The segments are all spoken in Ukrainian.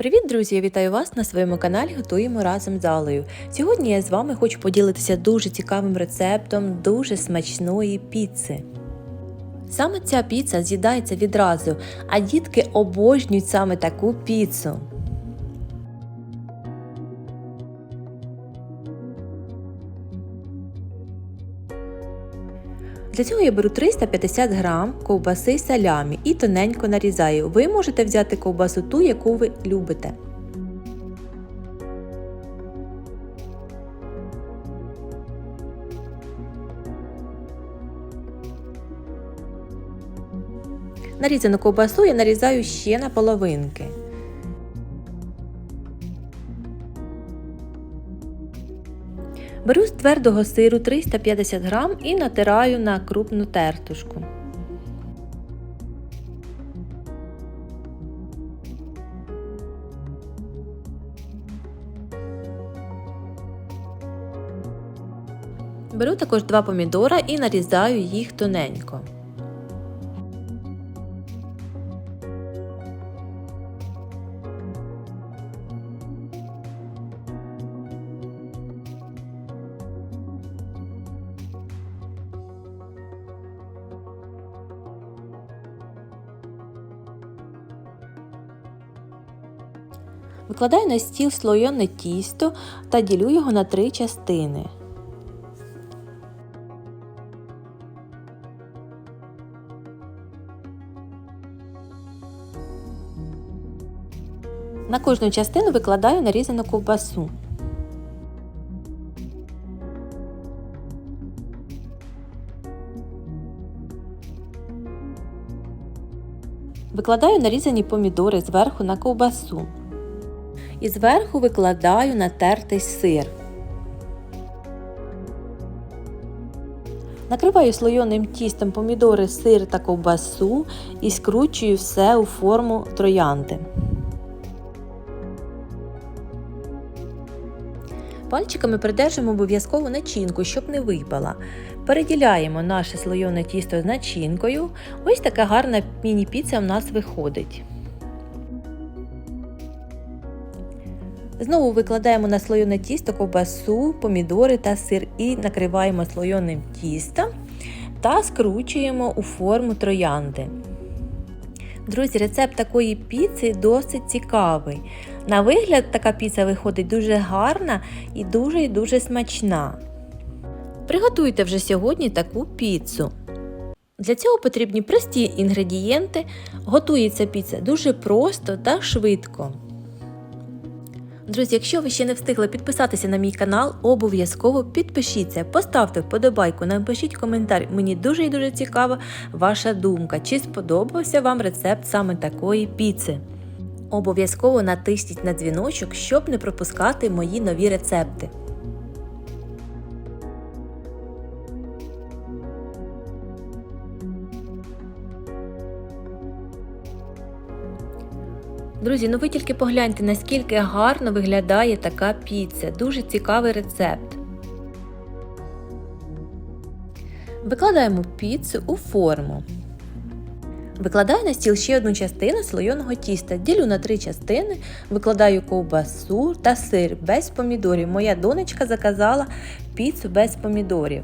Привіт, друзі! Я вітаю вас на своєму каналі Готуємо разом з Алею. Сьогодні я з вами хочу поділитися дуже цікавим рецептом дуже смачної піци. Саме ця піца з'їдається відразу, а дітки обожнюють саме таку піцу. Для цього я беру 350 грам ковбаси салямі і тоненько нарізаю. Ви можете взяти ковбасу ту, яку ви любите. Нарізану ковбасу я нарізаю ще на половинки. Беру з твердого сиру 350 грам і натираю на крупну тертушку. Беру також два помідора і нарізаю їх тоненько. Викладаю на стіл слойоне тісто та ділю його на три частини. На кожну частину викладаю нарізану ковбасу. Викладаю нарізані помідори зверху на ковбасу. І зверху викладаю натертий сир. Накриваю слойоним тістом помідори, сир та ковбасу і скручую все у форму троянди. Пальчиками придержимо обов'язково начинку, щоб не випала. Переділяємо наше слойоне тісто з начинкою. Ось така гарна міні-піца у нас виходить. Знову викладаємо на слойоне тісто ковбасу, помідори та сир і накриваємо слойоним тістом та скручуємо у форму троянди. Друзі, рецепт такої піци досить цікавий. На вигляд така піца виходить дуже гарна і дуже і дуже смачна. Приготуйте вже сьогодні таку піцу. Для цього потрібні прості інгредієнти. Готується піца дуже просто та швидко. Друзі, якщо ви ще не встигли підписатися на мій канал, обов'язково підпишіться, поставте вподобайку, напишіть коментар. Мені дуже і дуже цікава ваша думка, чи сподобався вам рецепт саме такої піци. Обов'язково натисніть на дзвіночок, щоб не пропускати мої нові рецепти. Друзі, ну ви тільки погляньте, наскільки гарно виглядає така піца. Дуже цікавий рецепт. Викладаємо піцу у форму. Викладаю на стіл ще одну частину слойоного тіста. Ділю на три частини, викладаю ковбасу та сир без помідорів. Моя донечка заказала піцу без помідорів.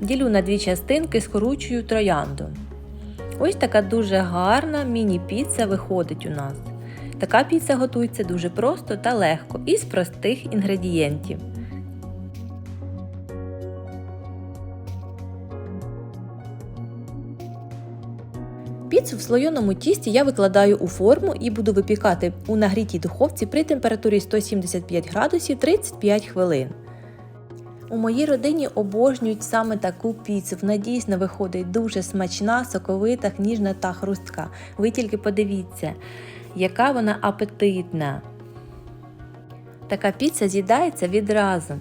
Ділю на дві частинки, скоручую троянду. Ось така дуже гарна міні-піца виходить у нас. Така піца готується дуже просто та легко із простих інгредієнтів. Піцу в слойоному тісті я викладаю у форму і буду випікати у нагрітій духовці при температурі 175 градусів 35 хвилин. У моїй родині обожнюють саме таку піцу. Вона дійсно виходить дуже смачна, соковита, ніжна та хрустка. Ви тільки подивіться, яка вона апетитна. Така піца з'їдається відразу.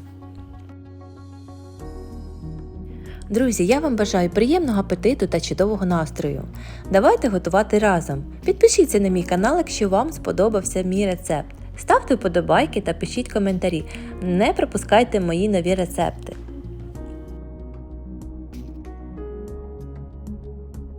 Друзі, я вам бажаю приємного апетиту та чудового настрою. Давайте готувати разом. Підпишіться на мій канал, якщо вам сподобався мій рецепт. Ставте вподобайки та пишіть коментарі. Не пропускайте мої нові рецепти.